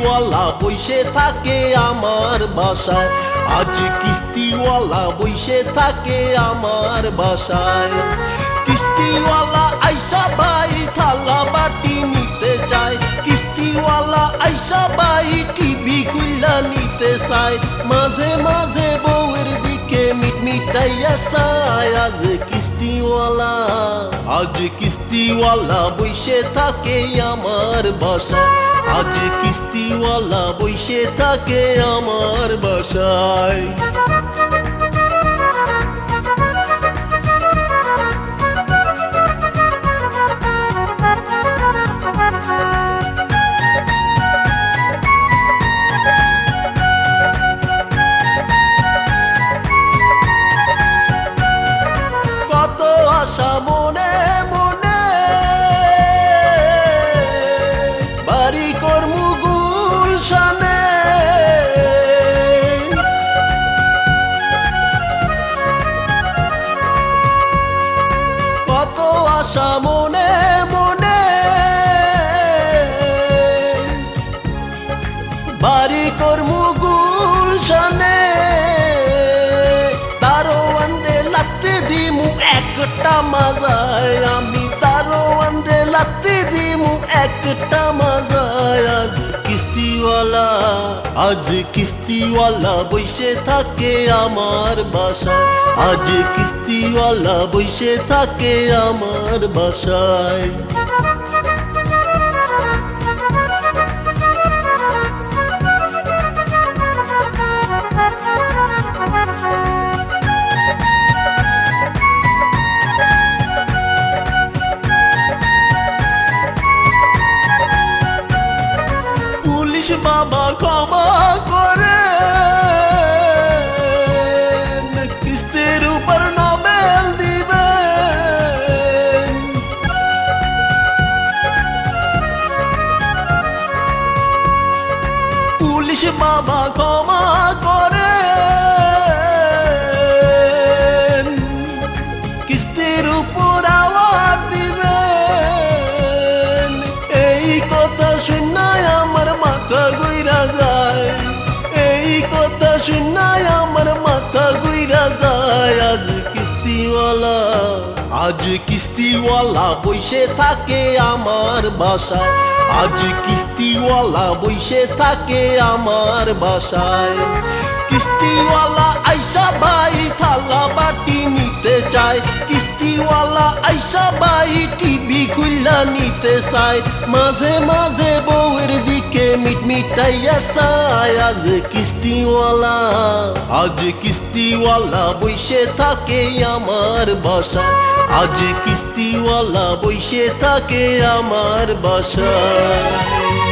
বইসে থাকে আমার বাসায়। আজ কিস্তিওয়ালা বইসে থাকে আমার বাসায়। কিস্তিওয়ালা আইসা বাই থালা বাটি নিতে চায়। কিস্তিওয়ালা আইসা বাই টিভি খুললা নিতে চায়। মাঝে মাঝে বউয়ের দিকে মিট মিটাইয়া চায়। আজ কিস্তিওয়ালা আজ কিস্তিওয়ালা বইসে থাকে আমার বাসায় আজ কিস্তিওয়ালা বইসে থাকে আমার বাসায়। বাড়ি কর্মু গুলশানে। কত আশা লাত্তি দিমু একটা মজা আজ কিস্তিওয়ালা আজ কিস্তিওয়ালা বসে থাকে আমার বাসায়। আজ কিস্তিওয়ালা বসে থাকে আমার বাসায়। বাবা ক্ষমা করে কিস্তির বাবা ক্ষমা আজ কিস্তিওয়ালা। আজ কিস্তিওয়ালা থাকে আমার বাসায়। আজ কিস্তিওয়ালা বইসে থাকে আমার বাসায়। কিস্তিওয়ালা আইসা ভাই, থালা বাটি চায় কিস্তিওয়ালা আইসা বাই টিভি খুললা নিতে চায়। মাঝে মাঝে বউয়ের দিকে মিট মিটাইয়া চায়। আজ কিস্তিওয়ালা আজ কিস্তিওয়ালা বইসে থাকে আমার বাসায় আজ কিস্তিওয়ালা বইসে থাকে আমার বাসায়